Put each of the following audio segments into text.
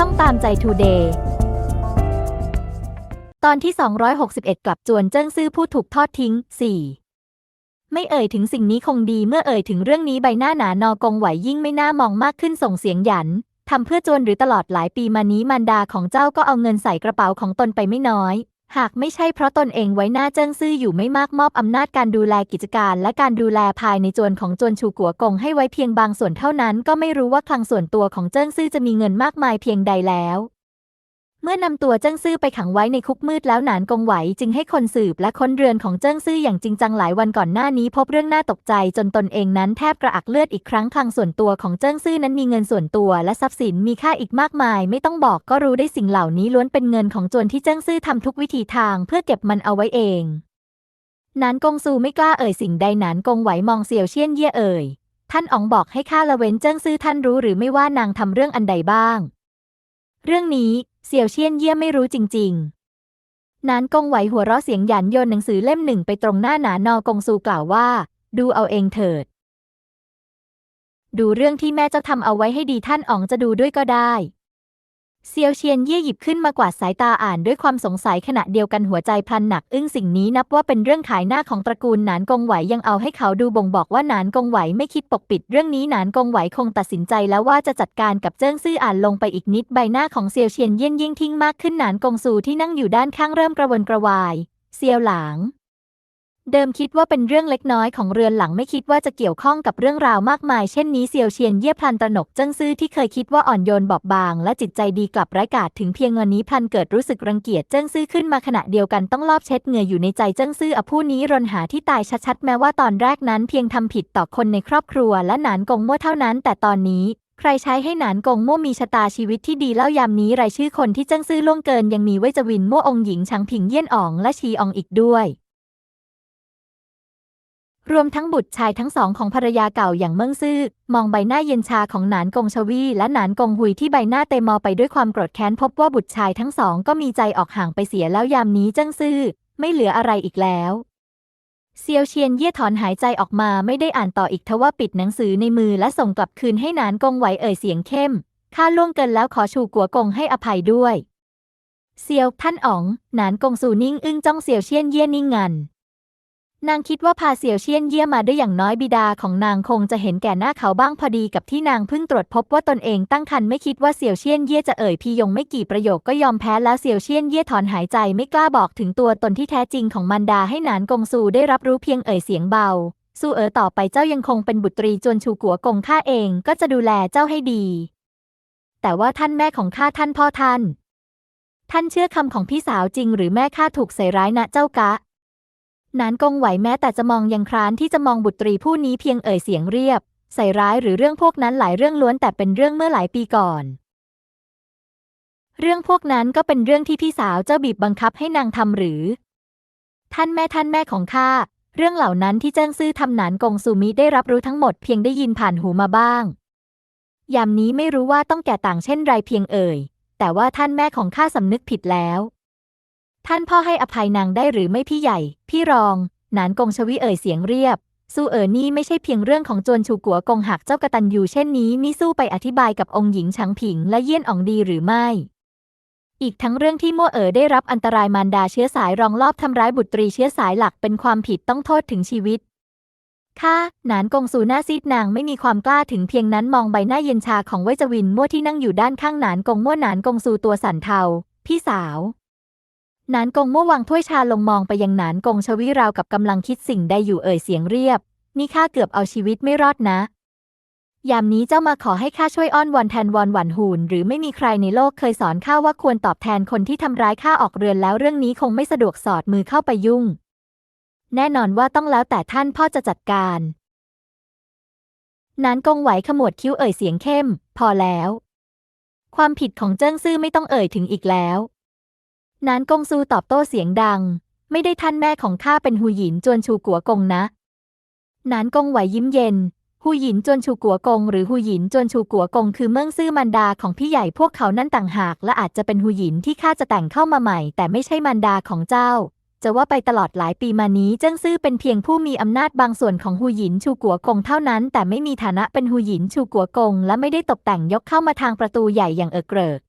ช่องตามใจทูเดย์ตอนที่ 261 กลับจวนเจิ้งซื่อผู้ถูกทอดทิ้ง 4 ไม่เอ่ยถึงสิ่งนี้คงดีเมื่อเอ่ยถึงเรื่องนี้ใบหน้าหนานอกงไหวยิ่งไม่น่ามองมากขึ้นส่งเสียงหยันทำเพื่อจวนหรือตลอดหลายปีมานี้มารดาของเจ้าก็เอาเงินใส่กระเป๋าของตนไปไม่น้อย หากไม่ใช่เพราะตนเองไว้หน้าเจิ้งซื่ออยู่ไม่มากมอบอำนาจการดูแลกิจการ และการดูแลภายในจวนของจวนชูกัวกงให้ไว้เพียงบางส่วนเท่านั้น ก็ไม่รู้ว่าคลังส่วนตัวของเจิ้งซื่อจะมีเงินมากมายเพียงใดแล้ว มื่อนำตัวเจิ้งซื่อไปขังไว้ในคุกมืดแล้วหนานกงไหวจึงให้คนสืบและค้นเรือนของเจิ้งซื่ออย่างจริงจังหลายวันก่อนหน้านี้พบเรื่องน่าตกใจจนตนเองนั้นแทบกระอักเลือดอีกครั้งคลังส่วนตัวของเจิ้งซื่อนั้นมีเงินส่วนตัวและทรัพย์สินมีค่าอีกมากมาย ไม่ต้องบอกก็รู้ได้สิ่งเหล่านี้ล้วนเป็นเงินของจวนที่เจิ้งซื่อทำทุกวิธีทาง เพื่อเก็บมันเอาไว้เองหนานกงซูไม่กล้าเอ่ยสิ่งใดหนานกงไหวมองเสี่ยวเชี่ยนเย่เอ่ยท่านอ๋องบอกให้ข้าละเว้นเจิ้งซื่อท่านรู้หรือไม่ว่านางทำเรื่องอันใดบ้าง เรื่องนี้เสี่ยวเชียนเยี่ยมไม่รู้จริง ๆ นานกงไหวหัวเราะเสียงหยันโยนหนังสือเล่มหนึ่งไปตรงหน้าหนานอกงซูกล่าวว่า ดูเอาเองเถิด ดูเรื่องที่แม่เจ้าทำเอาไว้ให้ดีท่านอ๋องจะดูด้วยก็ได้ เซียวเชียนเย่หยิบขึ้นมากวาดสายตาอ่านด้วยความสงสัยขณะเดียวกันหัวใจพลันหนัก อึ้งสิ่งนี้นับว่าเป็นเรื่องขายหน้าของตระกูลหนานกงไหวยังเอาให้เขาดูบ่งบอกว่าหนานกงไหวไม่คิดปกปิด เรื่องนี้หนานกงไหวคงตัดสินใจแล้วว่าจะจัดการกับเจิ้งซื่ออ่านลงไปอีกนิดใบหน้าของเซียวเชียนเย่ยิ่งทิ้งมากขึ้นหนานกงซูที่นั่งอยู่ด้านข้างเริ่มกระวนกระวาย เซียวหลาง เดิมคิดว่าเป็นเรื่องเล็กน้อยของเรือนหลังไม่คิดว่าจะเกี่ยวข้องกับเรื่องราวมากมายเช่นนี้เซียวเชียนเย่พลันตระหนกเจิ้งซื่อที่เคยคิดว่าอ่อนโยนบอบบาง และจิตใจดีกลับไร้กาจถึงเพียงวันนี้พลันเกิดรู้สึกรังเกียจเจิ้งซื่อขึ้นมาขณะเดียวกันต้องลอบเช็ดเหงื่ออยู่ในใจเจิ้งซื่ออผู้นี้รนหาที่ตายชัดๆแม้ว่าตอนแรกนั้นเพียงทำผิดต่อคนในครอบครัว และหนานกงมั่วเท่านั้น แต่ตอนนี้ใครใช้ให้หนานกงมั่วมีชะตาชีวิตที่ดีเล่ายามนี้รายชื่อคนที่เจิ้งซื่อล่วงเกิน ยังมีไว้จวินมั่วองหญิงชังผิงเยี่ยนอ๋องและชีอองอีกด้วย รวมทั้งบุตรชายทั้งสองของภรรยาเก่าอย่างเมิ่งซื่อ มองใบหน้าเย็นชาของหนานกงชวี และหนานกงหุยที่ใบหน้าเตมอไปด้วยความโกรธแค้นพบว่าบุตรชายทั้งสองก็มีใจออกห่างไปเสียแล้วยามนี้เจิ้งซื่อ ไม่เหลืออะไรอีกแล้วเซียวเชียนเย่ถอนหายใจออกมาไม่ได้อ่านต่ออีกทว่าปิดหนังสือในมือและส่งกลับคืนให้หนานกงไหวเอ่ยเสียงเข้มข้าล่วงเกินแล้วขอชูกัวกงให้อภัยด้วย เซียวท่านอ๋อง หนานกงสูนิ่งอึ้งจ้องเซียวเชียนเย่นิ่งงัน นางคิดว่าพาเสี่ยวเชียนเยี่ยมาได้อย่างน้อยบิดาของนางคงจะเห็นแก่หน้าเขาบ้างพอดีกับที่นางเพิ่งตรวจพบว่าตนเองตั้งครรภ์ไม่คิดว่าเสี่ยวเชียนเย่จะเอ่ยพียงไม่กี่ประโยคก็ยอมแพ้แล้วเสี่ยวเชียนเย่ถอนหายใจไม่กล้าบอกถึงตัวตนที่แท้จริงของมันดาให้หนานกงซูได้รับรู้เพียงเอ่ยเสียงเบาสู้เอ๋อต่อไปเจ้ายังคงเป็นบุตรีจวนชูกัวกงข้าเองก็จะดูแลเจ้าให้ดี แต่ว่าท่านแม่ของข้าท่านพ่อท่าน ท่านเชื่อคำของพี่สาวจริง หรือแม่ข้าถูกใส่ร้ายนะเจ้ากะ นานกงไหวแม้แต่จะมองยังคร้านที่จะมองบุตรีผู้นี้เพียงเอ่ยเสียงเรียบ ใส่ร้ายหรือเรื่องพวกนั้นหลายเรื่องล้วนแต่เป็นเรื่องเมื่อหลายปีก่อน เรื่องพวกนั้นก็เป็นเรื่องที่พี่สาวเจ้าบีบบังคับให้นางทำหรือ ท่านแม่ท่านแม่ของข้าเรื่องเหล่านั้นที่เจิ้งซื่อทำหนานกงซูมิได้รับรู้ทั้งหมดเพียงได้ยินผ่านหูมาบ้าง ยามนี้ไม่รู้ว่าต้องแก่ต่างเช่นไรเพียงเอ่ย แต่ว่าท่านแม่ของข้าสำนึกผิดแล้ว ท่านพ่อให้อภัยนางได้หรือไม่พี่ใหญ่ พี่รอง หนานกงชวิเอ่ยเสียงเรียบ สู้เอ๋อนี่ไม่ใช่เพียงเรื่องของจวนชูกัวกงหักเจ้ากระตันยูเช่นนี้มิสู้ไปอธิบายกับองค์หญิงชังผิงและเยี่ยนอ่องดีหรือไม่ อีกทั้งเรื่องที่มั่วเอ๋อได้รับอันตรายมารดาเชื้อสายรองรอบทำร้ายบุตรีเชื้อสายหลักเป็นความผิดต้องโทษถึงชีวิตค่ะหนานกงสูหน้าซีดนางไม่มีความกล้าถึงเพียงนั้นมองใบหน้าเย็นชาของเวจวินมั่วที่นั่งอยู่ด้านข้างหนานกงมั่วหนานกงสูตัวสั่นเทา พี่สาว หนานกงมั่ววางถ้วยชาลงมองไปยังหนานกงชวิราวกับกำลังคิดสิ่งใดอยู่เอ่ยเสียงเรียบ นี่ข้าเกือบเอาชีวิตไม่รอดนะ ยามนี้เจ้ามาขอให้ข้าช่วยอ้อนวอนแทนวอนหวันหูนหรือไม่มีใครในโลกเคยสอนข้าว่าควรตอบแทนคนที่ทำร้ายข้าออกเรือนแล้วเรื่องนี้คงไม่สะดวกสอดมือเข้าไปยุ่ง แน่นอนว่าต้องแล้วแต่ท่านพ่อจะจัดการนานกงไหวขมวดคิ้วเอ่ยเสียงเข้ม พอแล้ว ความผิดของเจิ้งซื่อไม่ต้องเอ่ยถึงอีกแล้ว นานกงซูตอบโต้เสียงดัง ไม่ได้ท่านแม่ของข้าเป็นหูหยินจวนชูกัวกงนะ นานกงไหวยิ้มเย็นหูหยินจวนชูกัวกง หรือหูหยินจวนชูกัวกง คือเมืองซื่อมันดาของพี่ใหญ่พวกเขานั่นต่างหาก และอาจจะเป็นหูหยินที่ข้าจะแต่งเข้ามาใหม่ แต่ไม่ใช่มันดาของเจ้า จะว่าไปตลอดหลายปีมานี้เจิ้งซื่อเป็นเพียงผู้มีอำนาจบางส่วนของหูหยินชูกัวกงเท่านั้น แต่ไม่มีฐานะเป็นหูหยินชูกัวกง และไม่ได้ตกแต่งยกเข้ามาทางประตูใหญ่อย่างเออเกริก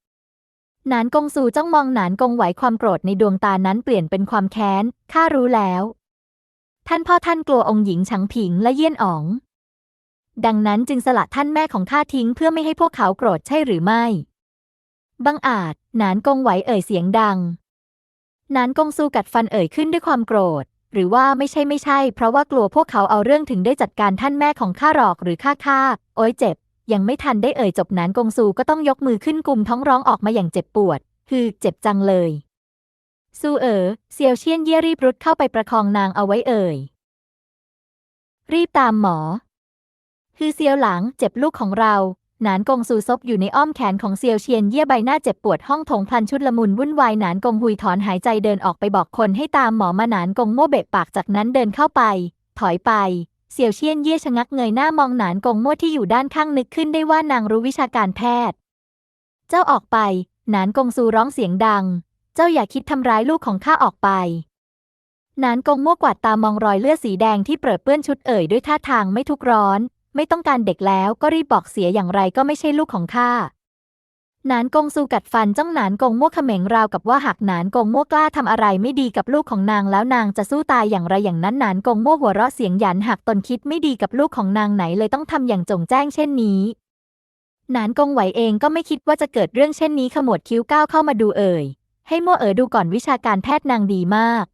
นานกงซูจ้องมองหนานกงไหวความโกรธในดวงตานั้นเปลี่ยนเป็นความแค้น ข้ารู้แล้ว ท่านพ่อท่านกลัวองค์หญิงฉังผิงและเยี่ยนอ๋อง ดังนั้นจึงสละท่านแม่ของข้าทิ้งเพื่อไม่ให้พวกเขาโกรธใช่หรือไม่ บังอาจหนานกงไหวเอ่ยเสียงดังหนานกงซูกัดฟันเอ่ยขึ้นด้วยความโกรธ หรือว่าไม่ใช่ไม่ใช่ เพราะว่ากลัวพวกเขาเอาเรื่องถึงได้จัดการท่านแม่ของข้าหรอกหรือข้าข้าโอ้ยเจ็บ ยังไม่ทันได้เอ่ยจบหนานกงซูก็ต้องยกมือขึ้นกุมท้องร้องออกมาอย่างเจ็บปวด คือเจ็บจังเลย ซูเอ๋อเซียวเชียนเย่รีบรุดเข้าไปประคองนางเอาไว้เอ่ย รีบตามหมอ คือเซียวหลังเจ็บลูกของเราหนานกงซูซบอยู่ในอ้อมแขนของเซียวเชียนเย่ใบหน้าเจ็บปวดห้องถงพลันชุดละมุนวุ่นวายหนานกงหุยถอนหายใจเดินออกไปบอกคนให้ตามหมอมาหนานกงโม่เบะปากจากนั้นเดินเข้าไป ถอยไป เซียวเชียนเย่ชะงักเงยหน้ามองหนานกงโม่วที่อยู่ด้านข้างนึกขึ้นได้ว่านางรู้วิชาการแพทย์ เจ้าออกไป หนานกงซูร้องเสียงดัง เจ้าอย่าคิดทำร้ายลูกของข้าออกไปหนานกงโม่วกวาดตามองรอยเลือดสีแดงที่เปิดเปื้อนชุดเอ่ยด้วยท่าทางไม่ทุกร้อน ไม่ต้องการเด็กแล้วก็รีบบอกเสียอย่างไรก็ไม่ใช่ลูกของข้า หนานกงซูกัดฟันจ้องหนานกงโม่เขม็งราวกับว่าหากหนานกงโม่กล้าทำอะไรไม่ดีกับลูกของนางแล้วนางจะสู้ตายอย่างไรอย่างนั้นหนานกงโม่หัวเราะเสียงหยันหากตนคิดไม่ดีกับลูกของนางไหนเลยต้องทำอย่างจงแจ้งเช่นนี้หนานกงไหวเองก็ไม่คิดว่าจะเกิดเรื่องเช่นนี้ขมวดคิ้วก้าวเข้ามาดูเอ่ย ให้มั่วเอ๋อดูก่อนวิชาการแพทย์นางดีมาก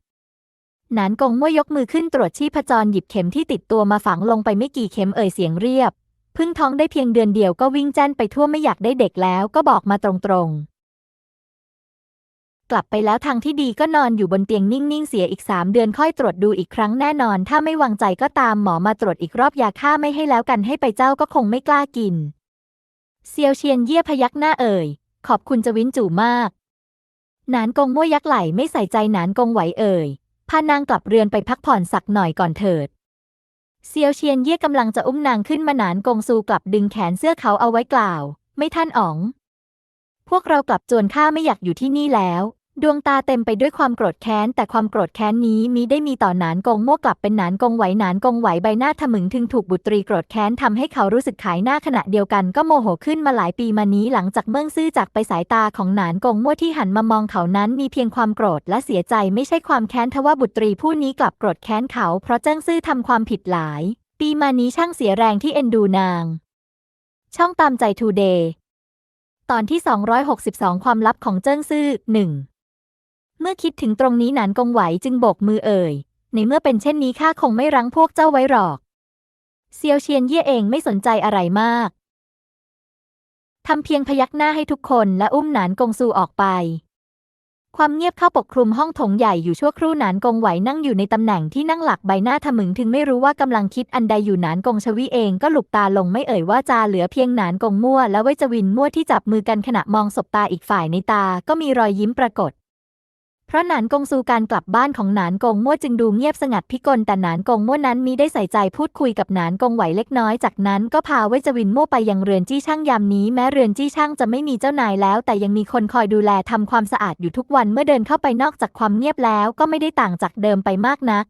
หนานกงมั่วยกมือขึ้นตรวจชีพจรหยิบเข็มที่ติดตัวมาฝังลงไปไม่กี่เข็มเอ่ยเสียงเรียบ พิ่งท้องได้เพียงเดือนเดียวก็วิ่งแจ้นไปทั่วไม่อยากได้เด็กแล้วก็บอกมาตรงๆ กลับไปแล้วทางที่ดีก็นอนอยู่บนเตียงนิ่ง ๆ เสียอีกสามเดือนค่อยตรวจดูอีกครั้งแน่นอน ถ้าไม่วางใจก็ตามหมอมาตรวจอีกรอบยาฆ่าไม่ให้แล้วกันให้ไปเจ้าก็คงไม่กล้ากิน เซียวเชียนเยี่ยพยักหน้าเอ่ย ขอบคุณจวินจู่มากหนานกงมั่วยักไหลไม่ใส่ใจหนานกงไหวเอ่ยพานางกลับเรือนไปพักผ่อนสักหน่อยก่อนเถิด เซียวเชียนเย่กำลังจะอุ้มนางขึ้นมาหนานกงซูกลับดึงแขนเสื้อเขาเอาไว้กล่าว ไม่ท่านอ๋อง พวกเรากลับจวนข้าไม่อยากอยู่ที่นี่แล้ว ดวงตาเต็มไปด้วยความโกรธแค้น แต่ความโกรธแค้นนี้มิได้มีต่อหนานกงโม่กลับเป็นหนานกงไหวหนานกงไหวใบหน้าทะมึงถึงถูกบุตรีโกรธแค้นทำให้เขารู้สึกขายหน้าขณะเดียวกันก็โมโหขึ้นมาหลายปีมานี้หลังจากเมื่องซื่อจากไปสายตาของหนานกงมั่วที่หันมามองเขานั้นมีเพียงความโกรธและเสียใจไม่ใช่ความแค้นทว่าบุตรีผู้นี้กลับโกรธแค้นเขา เพราะเจิ้งซื่อทำความผิดหลาย ปีมานี้ช่างเสียแรงที่เอ็นดูนาง ช่องตามใจทูเดย์ตอนที่ 262 ความลับของเจิ้งซื่อหนึ่ง เมื่อคิดถึงตรงนี้หนานกงไหวจึงโบกมือเอ่ย ในเมื่อเป็นเช่นนี้ข้าคงไม่รั้งพวกเจ้าไว้หรอก เซียวเชียนเย่เองไม่สนใจอะไรมากทำเพียงพยักหน้าให้ทุกคนและอุ้มหนานกงซูออกไป ความเงียบเข้าปกคลุมห้องถงใหญ่อยู่ชั่วครู่หนานกงไหวนั่งอยู่ในตำแหน่งที่นั่งหลักใบหน้าทะมึงถึงไม่รู้ว่ากำลังคิดอันใดอยู่หนานกงชวิเองก็หลุบตาลงไม่เอ่ยว่าจาเหลือเพียงหนานกงมั่วและเวจวินมั่วที่จับมือกันขณะมองศบตาอีกฝ่ายในตาก็มีรอยยิ้มปรากฏ ราะหนานกงซูการกลับบ้านของหนานกงมั่วจึงดูเงียบสงัดพิกลแต่หนานกงมั่วนั้นมีได้ใส่ใจพูดคุยกับหนานกงไหวเล็กน้อยจากนั้นก็พาเวจวินมั่วไปยังเรือนจี้ช่างยามนี้แม้เรือนจี้ช่างจะไม่มีเจ้านายแล้ว แต่ยังมีคนคอยดูแลทำความสะอาดอยู่ทุกวันเมื่อเดินเข้าไปนอกจากความเงียบแล้วก็ไม่ได้ต่างจากเดิมไปมากนัก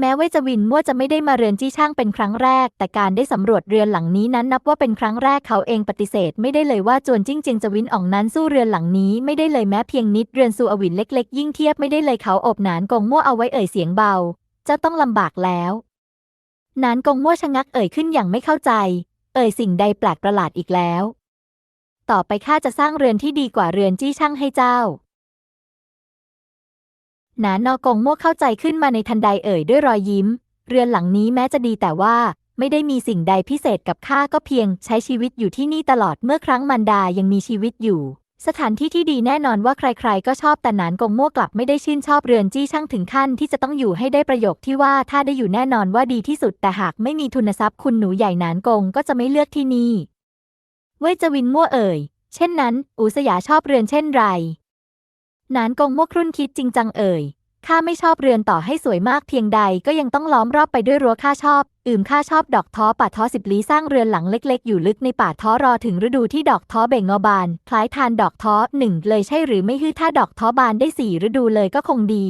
แม้เวจวินมั่วจะไม่ได้มาเรือนจี้ช่างเป็นครั้งแรก แต่การได้สำรวจเรือนหลังนี้นั้นนับว่าเป็นครั้งแรกเขาเองปฏิเสธ ไม่ได้เลยว่าจวนจิ้งเจียงจวินอ่องนั้นสู้เรือนหลังนี้ไม่ได้เลยแม้เพียงนิดเรือนซูอวินเล็ก ๆ ยิ่งเทียบไม่ได้เลยเขาอบหนานกงมั่วเอาไว้เอ่ยเสียงเบาเจ้าต้องลำบากแล้วหนานกงมั่วชะงักเอ่ยขึ้นอย่างไม่เข้าใจ เอ่ยสิ่งใดแปลกประหลาดอีกแล้ว ต่อไปข้าจะสร้างเรือนที่ดีกว่าเรือนจี้ช่างให้เจ้า หนานอกงมั่วเข้าใจขึ้นมาในทันใดเอ่ยด้วยรอยยิ้ม เรือนหลังนี้แม้จะดีแต่ว่าไม่ได้มีสิ่งใดพิเศษกับข้าก็เพียง ใช้ชีวิตอยู่ที่นี่ตลอดเมื่อครั้งมันดายังมีชีวิตอยู่ สถานที่ที่ดีแน่นอนว่าใครๆ ก็ชอบแต่หนานกงมั่วกลับไม่ได้ชื่นชอบเรือนจี้ช่างถึงขั้นที่จะต้องอยู่ให้ได้ประโยคที่ว่าถ้าได้อยู่แน่นอนว่าดีที่สุดแต่หากไม่มีทุนทรัพย์คุณหนูใหญ่หนานกงก็จะไม่เลือกที่นี่เว่ยจวินมั่วเอ่ย เช่นนั้น อูสยาชอบเรือนเช่นไร นานกงมั่วครุ่นคิดจริงจังเอ่ย ข้าไม่ชอบเรือนต่อให้สวยมากเพียงใดก็ยังต้องล้อมรอบไปด้วยรั้วข้าชอบ อืมข้าชอบดอกท้อป่าท้อสิบลี้สร้างเรือนหลังเล็ก ๆ อยู่ลึกในป่าท้อรอถึงฤดูที่ดอกท้อเบ่งงอบาน คล้ายทานดอกท้อหนึ่งเลยใช่หรือไม่ฮือถ้าดอกท้อบานได้สี่ฤดูเลยก็คงดี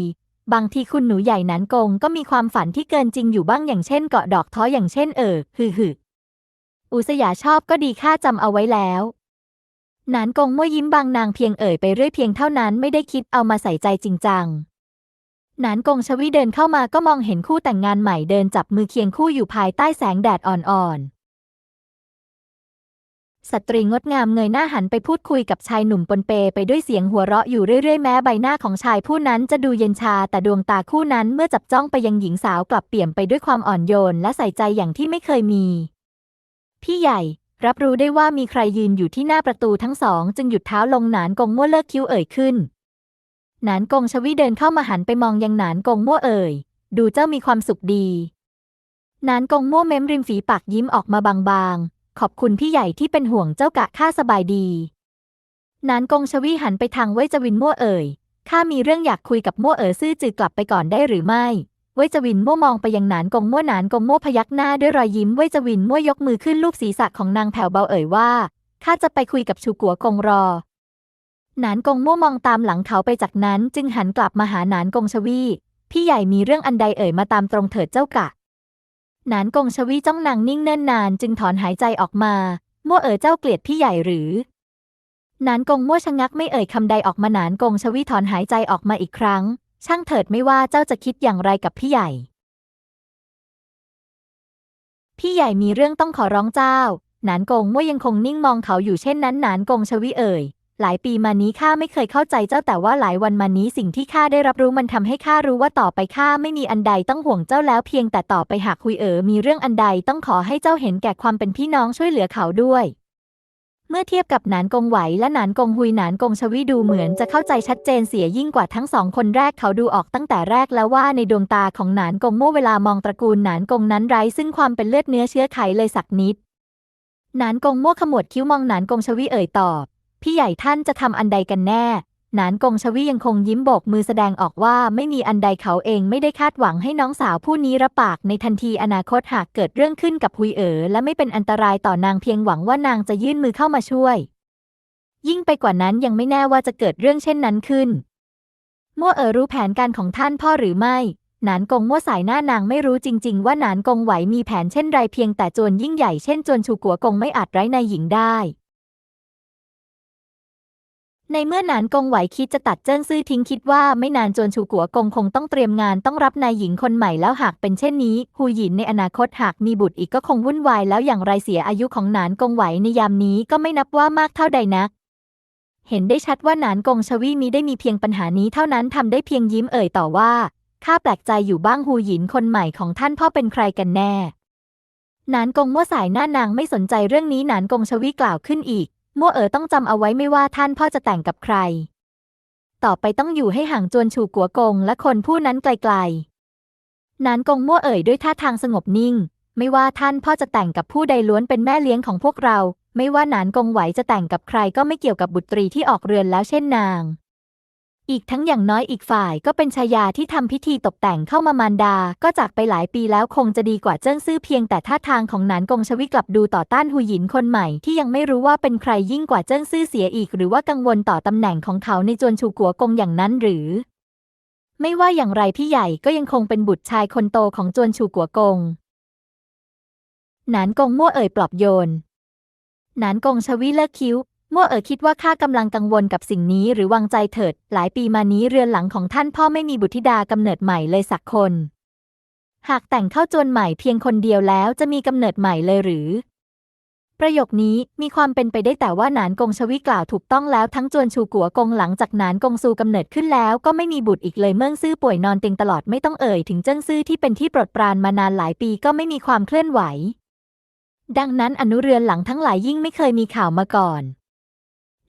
บางทีคุณหนูใหญ่นั้นกงก็มีความฝันที่เกินจริงอยู่บ้างอย่างเช่นเกาะดอกท้ออย่างเช่นเออฮือฮืออุสยาชอบก็ดีข้าจำเอาไว้แล้ว นานกงมั่วยิ้มบางนางเพียงเอ่ยไปเรื่อยเพียงเท่านั้นไม่ได้คิดเอามาใส่ใจจริงจังนานกงชวีเดินเข้ามาก็มองเห็นคู่แต่งงานใหม่เดินจับมือเคียงคู่อยู่ภายใต้แสงแดดอ่อนๆ สตรีงดงามเงยหน้าหันไปพูดคุยกับชายหนุ่มปนเปไปด้วยเสียงหัวเราะอยู่เรื่อยๆ แม้ใบหน้าของชายผู้นั้นจะดูเย็นชาแต่ดวงตาคู่นั้นเมื่อจับจ้องไปยังหญิงสาวกลับเปี่ยมไปด้วยความอ่อนโยนและใส่ใจอย่างที่ไม่เคยมี พี่ใหญ่ รับรู้ได้ว่ามีใครยืนอยู่ที่หน้าประตูทั้งสอง จึงหยุดเท้าลงหนานกงมั่วเลิกคิ้วเอ่ยขึ้น หนานกงชวิเดินเข้ามาหันไปมองยังหนานกงมั่วเอ่ย ดูเจ้ามีความสุขดี หนานกงมั่วเม้มริมฝีปากยิ้มออกมาบางๆ ขอบคุณพี่ใหญ่ที่เป็นห่วงเจ้ากะข้าสบายดีหนานกงชวิหันไปทางเว่ยจวินมั่วเอ่ย ข้ามีเรื่องอยากคุยกับมั่วเอ๋อซื่อจือกลับไปก่อนได้หรือไม่ เว่ยจวินมั่วมองไปยังหนานกงมั่วหนานกงมั่วพยักหน้าด้วยรอยยิ้มเว่ยจวินมั่วยกมือขึ้นลูบศีรษะของนางแผ่วเบาเอ่ยว่าข้าจะไปคุยกับชูกัวกงรอ หนานกงมั่วมองตามหลังเขาไปจากนั้น จึงหันกลับมาหาหนานกงชวีพี่ใหญ่มีเรื่องอันใดเอ่ยมาตามตรงเถิดเจ้ากะ หนานกงชวีจ้องนางนิ่งเนิ่นนานจึงถอนหายใจออกมา มั่วเอ๋อเจ้าเกลียดพี่ใหญ่หรือหนานกงมั่วชะงักไม่เอ่ยคำใดออกมาหนานกงชวีถอนหายใจออกมาอีกครั้ง ช่างเถิดไม่ว่าเจ้าจะคิดอย่างไรกับพี่ใหญ่ พี่ใหญ่มีเรื่องต้องขอร้องเจ้า หนานกงมั่วยังคงนิ่งมองเขาอยู่เช่นนั้นหนานกงชวีเอ่ย หลายปีมานี้ข้าไม่เคยเข้าใจเจ้าแต่ว่าหลายวันมานี้สิ่งที่ข้าได้รับรู้มันทำให้ข้ารู้ว่าต่อไปข้าไม่มีอันใดต้องห่วงเจ้าแล้วเพียงแต่ต่อไปหากคุยเอ๋อมีเรื่องอันใดต้องขอให้เจ้าเห็นแก่ความเป็นพี่น้องช่วยเหลือเขาด้วย เมื่อเทียบกับหนานกงไหวและหนานกงหุยหนานกงชวีดูเหมือนจะเข้าใจชัดเจนเสียยิ่งกว่าทั้งสองคนแรกเขาดูออกตั้งแต่แรกแล้วว่าในดวงตาของหนานกงเมื่อเวลามองตระกูลหนานกงนั้นไร้ซึ่งความเป็นเลือดเนื้อเชื้อไขเลยสักนิดหนานกงมั่วขมวดคิ้วมองหนานกงชวีเอ่ยตอบ พี่ใหญ่ท่านจะทำอันใดกันแน่ นานกงชวียังคงยิ้มโบกมือแสดงออกว่าไม่มีอันใดเขาเองไม่ได้คาดหวังให้น้องสาวผู้นี้รับปากในทันทีอนาคตหากเกิดเรื่องขึ้นกับฮุยเอ๋อและไม่เป็นอันตรายต่อนางเพียงหวังว่านางจะยื่นมือเข้ามาช่วย ยิ่งไปกว่านั้นยังไม่แน่ว่าจะเกิดเรื่องเช่นนั้นขึ้น มั่วเอ๋อรู้แผนการของท่านพ่อหรือไม่หนานกงมั่วสายหน้านางไม่รู้จริง ๆ ว่าหนานกงไหวมีแผนเช่นไรเพียงแต่โจรยิ่งใหญ่เช่นโจรชูกัวกงไม่อาจไร้ในหญิงได้ ในเมื่อหนานกงไหวคิดจะตัดเจิ้นซื่อทิ้งคิดว่าไม่นานโจรชูกัวกงคงต้องเตรียมงานต้องรับนายหญิงคนใหม่แล้วหากเป็นเช่นนี้ฮูหยินในอนาคตหากมีบุตรอีกก็คงวุ่นวายแล้วอย่างไรเสียอายุของหนานกงไหวในยามนี้ก็ไม่นับว่ามากเท่าใดนัก เห็นได้ชัดว่าหนานกงชวีมีได้มีเพียงปัญหานี้เท่านั้นทำได้เพียงยิ้มเอ่ยต่อว่าข้าแปลกใจอยู่บ้างฮูหยินคนใหม่ของท่านพ่อเป็นใครกันแน่หนานกงมั่วสายหน้านางไม่สนใจเรื่องนี้หนานกงชวีกล่าวขึ้นอีก มั่วเอ๋อต้องจำเอาไว้ไม่ว่าท่านพ่อจะแต่งกับใคร ต่อไปต้องอยู่ให้ห่างจวนฉูกัวกงและคนผู้นั้นไกลๆ นานกงมั่วเอ๋ยด้วยท่าทางสงบนิ่ง ไม่ว่าท่านพ่อจะแต่งกับผู้ใดล้วนเป็นแม่เลี้ยงของพวกเรา ไม่ว่านานกงไหวจะแต่งกับใครก็ไม่เกี่ยวกับบุตรีที่ออกเรือนแล้วเช่นนาง อีกทั้งอย่างน้อยอีกฝ่ายก็เป็นชายาที่ทำพิธีตกแต่งเข้ามามารดา ก็จากไปหลายปีแล้วคงจะดีกว่าเจิ้งซื่อเพียงแต่ท่าทางของหนานกงชวิกลับดูต่อต้านหูหยินคนใหม่ที่ยังไม่รู้ว่าเป็นใครยิ่งกว่าเจิ้งซื่อเสียอีก หรือว่ากังวลต่อตำแหน่งของเขาในจวนชูกัวกงอย่างนั้นหรือ ไม่ว่าอย่างไรพี่ใหญ่ก็ยังคงเป็นบุตรชายคนโตของจวนชูกัวกงหนานกงมั่วเอ่ยปลอบโยน หนานกงชวิเลิกคิ้ว มั่วเอ๋อคิดว่าข้ากำลังกังวลกับสิ่งนี้หรือวางใจเถิด หลายปีมานี้เรือนหลังของท่านพ่อไม่มีบุตรธิดากำเนิดใหม่เลยสักคน หากแต่งเข้าจวนใหม่เพียงคนเดียวแล้วจะมีกำเนิดใหม่เลยหรือ ประโยคนี้มีความเป็นไปได้แต่ว่าหนานกงชวิกล่าวถูกต้องแล้วทั้งจวนชูกัวกงหลังจากหนานกงซูกำเนิดขึ้นแล้วก็ไม่มีบุตรอีกเลยเมืองซื่อป่วยนอนเตียงตลอดไม่ต้องเอ่ยถึงเจิ้งซื่อที่เป็นที่โปรดปรานมานานหลายปีก็ไม่มีความเคลื่อนไหว ดังนั้นอนุเรือนหลังทั้งหลายยิ่งไม่เคยมีข่าวมาก่อน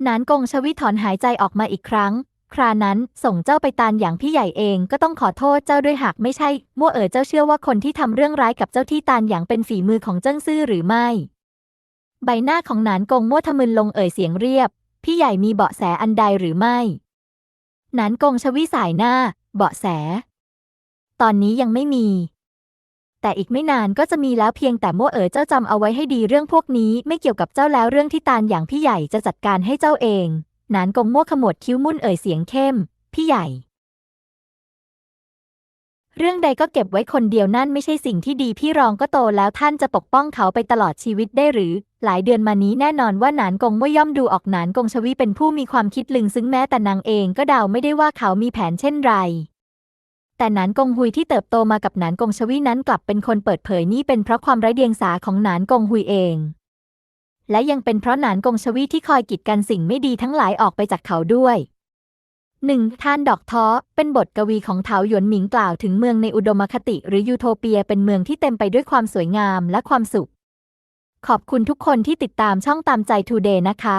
นานกงชวิถอนหายใจออกมาอีกครั้ง ครานั้นส่งเจ้าไปตานอย่างพี่ใหญ่เองก็ต้องขอโทษเจ้าด้วยหากไม่ใช่ มั่วเอ๋อเจ้าเชื่อว่าคนที่ทำเรื่องร้ายกับเจ้าที่ตานอย่างเป็นฝีมือของเจิ้งซื่อหรือไม่ ใบหน้าของนานกงมั่วทะมึนลงเอ่ยเสียงเรียบ พี่ใหญ่มีเบาะแสอันใดหรือไม่นานกงชวิสายหน้า เบาะแส ตอนนี้ยังไม่มี แต่อีกไม่นานก็จะมีแล้วเพียงแต่โม่เอ๋อเจ้าจำเอาไว้ให้ดีเรื่องพวกนี้ไม่เกี่ยวกับเจ้าแล้วเรื่องที่ตานอย่างพี่ใหญ่จะจัดการให้เจ้าเอง นานกงมั่วขมวดคิ้วมุ่นเอ่ยเสียงเข้ม พี่ใหญ่ เรื่องใดก็เก็บไว้คนเดียวนั่นไม่ใช่สิ่งที่ดีพี่รองก็โตแล้วท่านจะปกป้องเขาไปตลอดชีวิตได้หรือ หลายเดือนมานี้แน่นอนว่านานกงว่าย่อมดูออกนานกงชวีเป็นผู้มีความคิดลึงซึ้งแม้แต่นางเองก็เดาไม่ได้ว่าเขามีแผนเช่นไร แต่หนานกงฮุยที่เติบโตมากับหนานกงชวีนั้นกลับเป็นคนเปิดเผยนี่เป็นเพราะความไร้เดียงสาของหนานกงฮุยเอง และยังเป็นเพราะหนานกงชวีที่คอยกีดกันสิ่งไม่ดีทั้งหลายออกไปจากเขาด้วยหนึ่งท่านดอกท้อเป็นบทกวีของเถาหยวนหมิงกล่าวถึงเมืองในอุดมคติหรือยูโทเปียเป็นเมืองที่เต็มไปด้วยความสวยงามและความสุข ขอบคุณทุกคนที่ติดตามช่องตามใจทูเดย์นะคะ